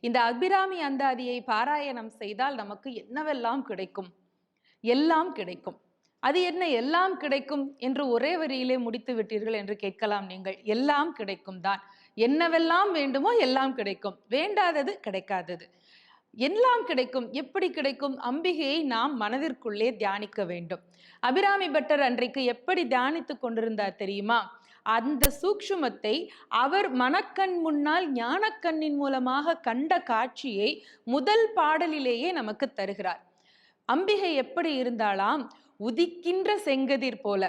இந்த அபிராமி அந்தாதியை பாராயணம் செய்தால் நமக்கு என்னவெல்லாம் கிடைக்கும்? எல்லாம் கிடைக்கும். அது என்ன? எல்லாம் கிடைக்கும் என்று ஒரே வரியிலே முடித்து விட்டீர்கள் என்று கேட்கலாம் நீங்கள். எல்லாம் கிடைக்கும் தான். என்னவெல்லாம் வேண்டுமோ எல்லாம் கிடைக்கும். வேண்டாதது கிடைக்காதது. எல்லாம் கிடைக்கும். எப்படி கிடைக்கும்? அம்பிகையை நாம் மனதிற்குள்ளே தியானிக்க வேண்டும். அபிராமி பட்டர் அன்றைக்கு எப்படி தியானித்து கொண்டிருந்தார் தெரியுமா? அந்த சூக்ஷுமத்தை அவர் மனக்கண் முன்னால் ஞானக்கண்ணின் மூலமாக கண்ட காட்சியை முதல் பாடலிலேயே நமக்கு தருகிறார். அம்பிகை எப்படி இருந்தாலாம் உதிக்கின்ற செங்கதிர் போல.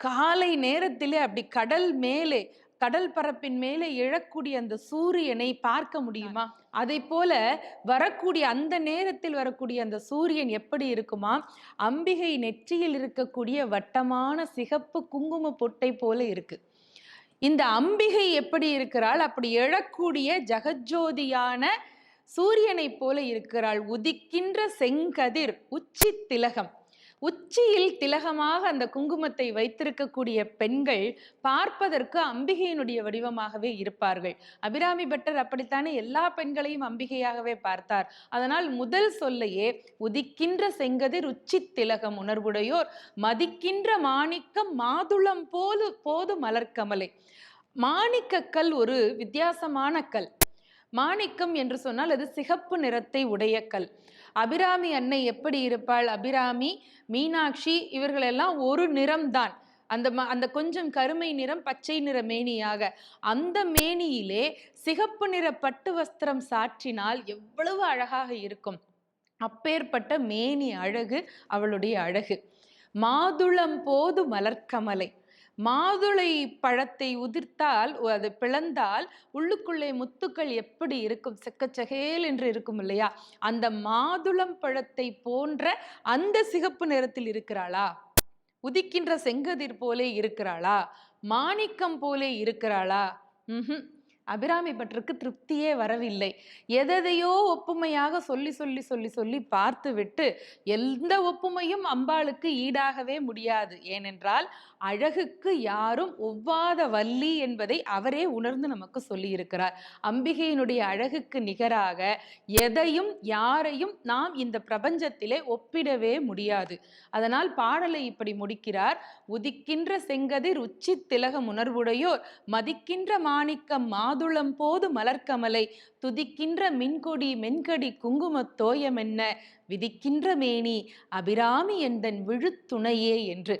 காலை நேரத்திலே அப்படி கடல் மேலே கடல் பரப்பின் மேலே எழக்கூடிய அந்த சூரியனை பார்க்க முடியுமா? அதை போல வரக்கூடிய அந்த நேரத்தில் வரக்கூடிய அந்த சூரியன் எப்படி இருக்குமா? அம்பிகை நெற்றியில் இருக்கக்கூடிய வட்டமான சிகப்பு குங்கும பொட்டை போல இருக்கு. இந்த அம்பிகை எப்படி இருக்கிறாள்? அப்படி எழக்கூடிய ஜெகஜோதியான சூரியனைப் போல இருக்கிறாள். உதிக்கின்ற செங்கதிர் உச்சி திலகம் உச்சியில் திலகமாக அந்த குங்குமத்தை வைத்திருக்கக்கூடிய பெண்கள் பார்ப்பதற்கு அம்பிகையினுடைய வடிவமாகவே இருப்பார்கள். அபிராமி பட்டர் அப்படித்தானே எல்லா பெண்களையும் அம்பிகையாகவே பார்த்தார். அதனால் முதல் சொல்லையே உதிக்கின்ற செங்கதிர் உச்சி திலகம் உணர்வுடையோர் மதிக்கின்ற மாணிக்கம் மாதுளம் போது போது மலர்கமலை மாணிக்கக்கல் ஒரு வித்தியாசமான கல். மாணிக்கம் என்று சொன்னால் அது சிகப்பு நிறத்தை உடைய கல். அபிராமி அன்னை எப்படி இருப்பாள்? அபிராமி மீனாட்சி இவர்களெல்லாம் ஒரு நிறம்தான். அந்த ம அந்த கொஞ்சம் கருமை நிறம் பச்சை நிற மேனியாக. அந்த மேனியிலே சிகப்பு நிற பட்டு வஸ்திரம் சாற்றினால் எவ்வளவு அழகாக இருக்கும். அப்பேற்பட்ட மேனி அழகு அவளுடைய அழகு. மாதுளம் போது மலர்க்கமலை. மாதுளை பழத்தை உதிர்த்தால் அது பிளந்தால் உள்ளுக்குள்ளே முத்துக்கள் எப்படி இருக்கும்? செக்கச்செகேல் என்று இருக்கும் இல்லையா? அந்த மாதுளம் பழத்தை போன்ற அந்த சிகப்பு நிறத்தில் இருக்கிறாளா? உதிக்கின்ற செங்கதிர் போலே இருக்கிறாளா? மாணிக்கம் போலே இருக்கிறாளா? ம்ஹும். அபிராமி பற்றுக்கு திருப்தியே வரவில்லை. எதையோ ஒப்புமையாக சொல்லி சொல்லி சொல்லி சொல்லி பார்த்து விட்டு எந்த ஒப்புமையும் அம்பாளுக்கு ஈடாகவே முடியாது. ஏனென்றால் அழகுக்கு யாரும் ஒவ்வாத வள்ளி என்பதை அவரே உணர்ந்து நமக்கு சொல்லியிருக்கிறார். அம்பிகையினுடைய அழகுக்கு நிகராக எதையும் யாரையும் நாம் இந்த பிரபஞ்சத்திலே ஒப்பிடவே முடியாது. அதனால் பாடலை இப்படி முடிக்கிறார். உதிக்கின்ற செங்கதிர் உச்சி திலகம் உணர்வுடையோர் மதிக்கின்ற மாணிக்கம் மாதுளம் போது மலர்க்கமலை துதிக்கின்ற மின்கொடி மென்கடி குங்குமத் தோயம் விதிக்கின்ற மேனி அபிராமி எந்தன் விழுத்துணையே என்று